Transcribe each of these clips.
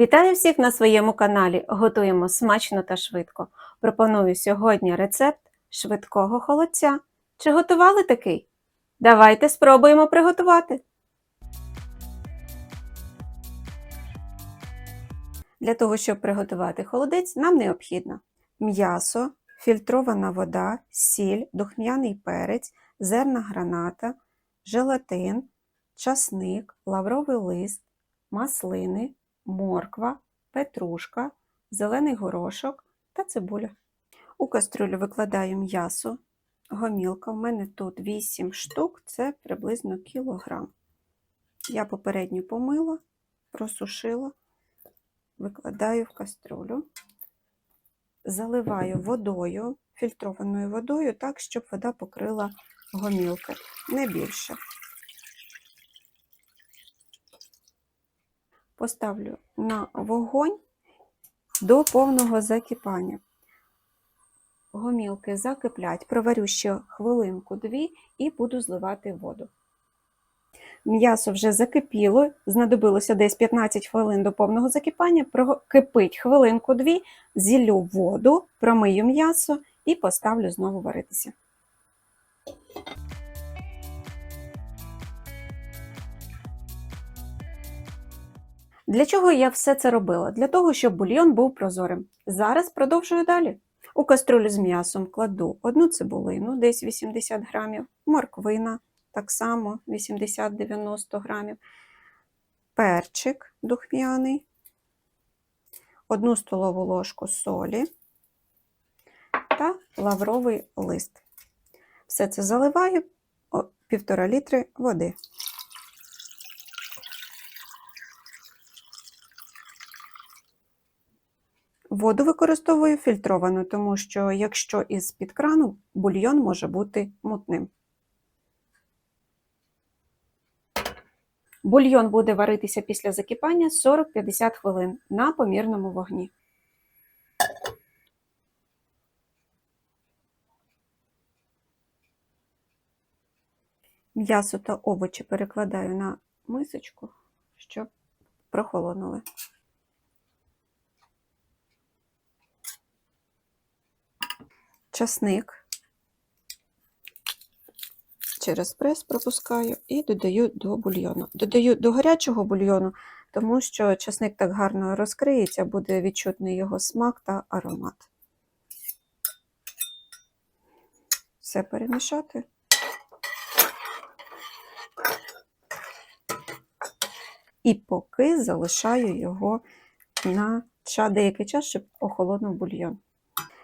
Вітаю всіх на своєму каналі. Готуємо смачно та швидко. Пропоную сьогодні рецепт швидкого холодця. Чи готували такий? Давайте спробуємо приготувати. Для того, щоб приготувати холодець, нам необхідно м'ясо, фільтрована вода, сіль, духмяний перець, зерна граната, желатин, часник, лавровий лист, маслини, морква, петрушка, зелений горошок та цибуля. У кастрюлю викладаю м'ясо, гомілка. У мене тут 8 штук, це приблизно кілограм. Я попередньо помила, просушила, викладаю в кастрюлю, заливаю водою, фільтрованою водою, так, щоб вода покрила гомілки, не більше. Поставлю на вогонь до повного закипання. Гомілки закиплять, проварю ще хвилинку-дві і буду зливати воду. М'ясо вже закипіло, знадобилося десь 15 хвилин до повного закипання, прокипить хвилинку-дві, зіллю воду, промию м'ясо і поставлю знову варитися. Для чого я все це робила? Для того, щоб бульйон був прозорим. Зараз продовжую далі. У каструлю з м'ясом кладу одну цибулину, десь 80 грамів, морквина, так само 80-90 грамів, перчик духмяний, одну столову ложку солі та лавровий лист. Все це заливаю півтора літри води. Воду використовую фільтровану, тому що якщо із-під крану, бульйон може бути мутним. Бульйон буде варитися після закипання 40-50 хвилин на помірному вогні. М'ясо та овочі перекладаю на мисочку, щоб прохолонули. Часник через прес пропускаю і додаю до бульйону. Додаю до гарячого бульйону, тому що часник так гарно розкриється, буде відчутний його смак та аромат. Все перемішати. І поки залишаю його на деякий час, щоб охолонув бульйон.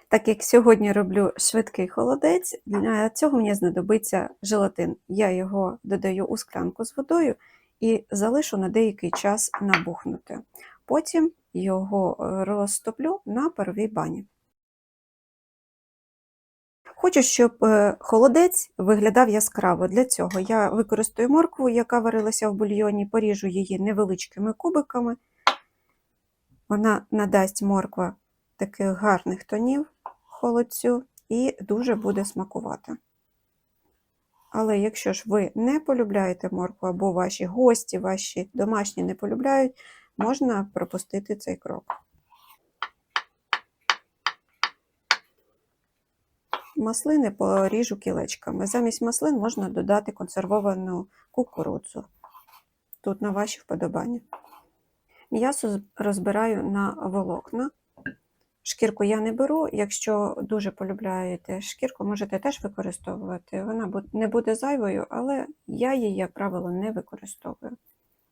Так як сьогодні роблю швидкий холодець, для цього мені знадобиться желатин. Я його додаю у склянку з водою і залишу на деякий час набухнути. Потім його е, розтоплю на паровій бані. Хочу, щоб е, холодець виглядав яскраво. Для цього я використаю моркву, яка варилася в бульйоні, поріжу її невеличкими кубиками. Вона надасть морква таких гарних тонів холодцю і дуже буде смакувати. Але якщо ж ви не полюбляєте моркву, або ваші гості, ваші домашні не полюбляють, можна пропустити цей крок. Маслини поріжу кілечками. Замість маслин можна додати консервовану кукурудзу. Тут на ваші вподобання. М'ясо розбираю на волокна. Шкірку я не беру, якщо дуже полюбляєте шкірку, можете теж використовувати. Вона не буде зайвою, але я її, як правило, не використовую.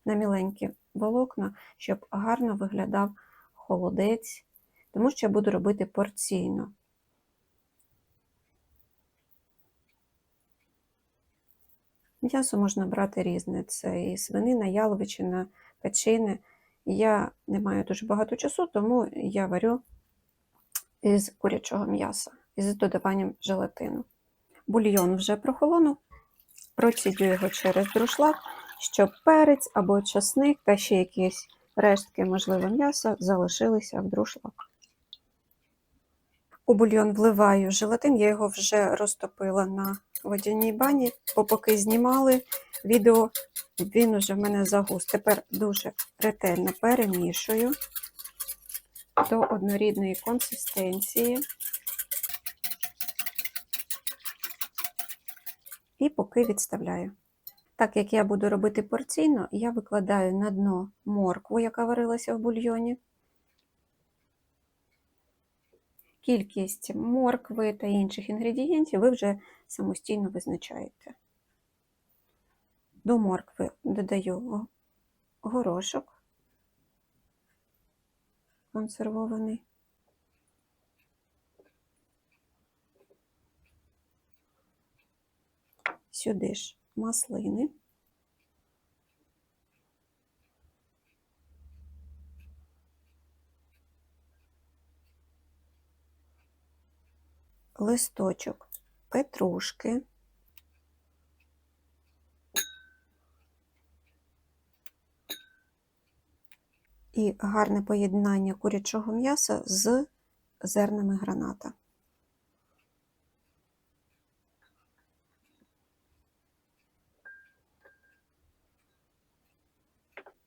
На міленькі волокна, щоб гарно виглядав холодець, тому що я буду робити порційно. М'ясо можна брати різне: це і свинина, яловичина, печини. Я не маю дуже багато часу, тому я варю із курячого м'яса із додаванням желатину. Бульйон вже прохолонув, процідю його через друшлак, щоб перець або часник та ще якісь рештки, можливо, м'яса залишилися в друшлак. У бульйон вливаю желатин, я його вже розтопила на водяній бані, бо поки знімали відео, він уже в мене загус. Тепер дуже ретельно перемішую до однорідної консистенції. І поки відставляю. Так як я буду робити порційно, я викладаю на дно моркву, яка варилася в бульйоні. Кількість моркви та інших інгредієнтів ви вже самостійно визначаєте. До моркви додаю горошок консервований. Сюди ж маслини. Листочок петрушки. І гарне поєднання курячого м'яса з зернами граната.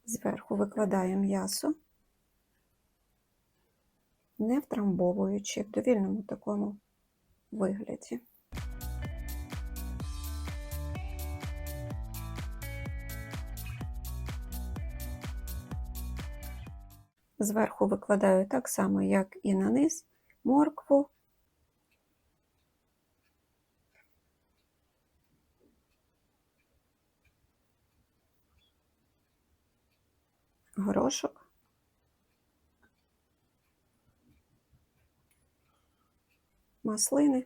Зверху викладаю м'ясо, не втрамбовуючи в довільному такому вигляді. Зверху викладаю так само, як і на низ, моркву. Горошок. Маслини.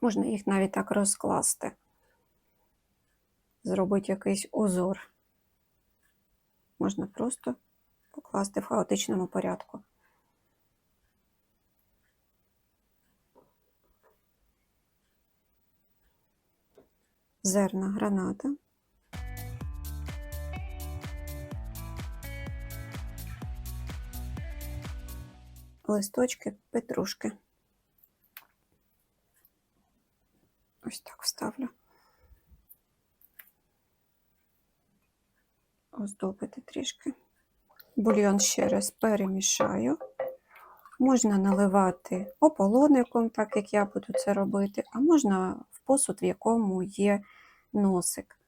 Можна їх навіть так розкласти, зробити якийсь узор. Можна просто покласти в хаотичному порядку. Зерна граната. Листочки петрушки. Ось так вставлю. Оздобити трішки. Бульйон ще раз перемішаю. Можна наливати ополоником, так як я буду це робити, а можна в посуд, в якому є носик.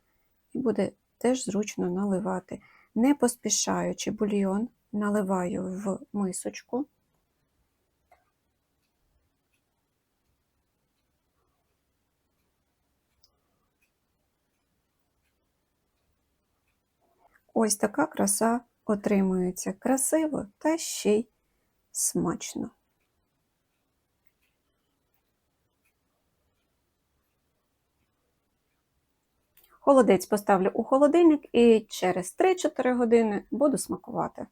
І буде теж зручно наливати. Не поспішаючи бульйон, наливаю в мисочку. Ось така краса отримується красиво та ще й смачно. Холодець поставлю у холодильник і через 3-4 години буду смакувати.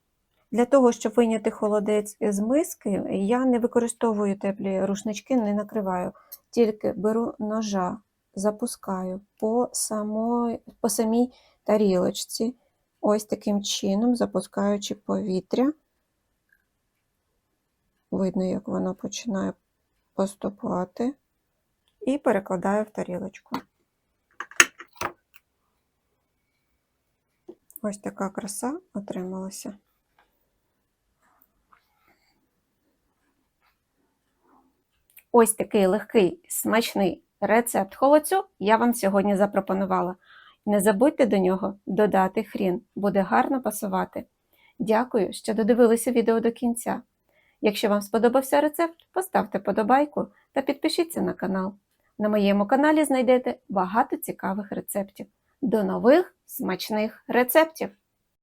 Для того, щоб вийняти холодець з миски, я не використовую теплі рушнички, не накриваю, тільки беру ножа, запускаю по, самой, по самій тарілочці, ось таким чином, запускаючи повітря. Видно, як воно починає поступати, і перекладаю в тарілочку. Ось така краса отрималася. Ось такий легкий, смачний рецепт холодцю я вам сьогодні запропонувала. Не забудьте до нього додати хрін, буде гарно пасувати. Дякую, що додивилися відео до кінця. Якщо вам сподобався рецепт, поставте подобайку та підпишіться на канал. На моєму каналі знайдете багато цікавих рецептів. До нових смачних рецептів!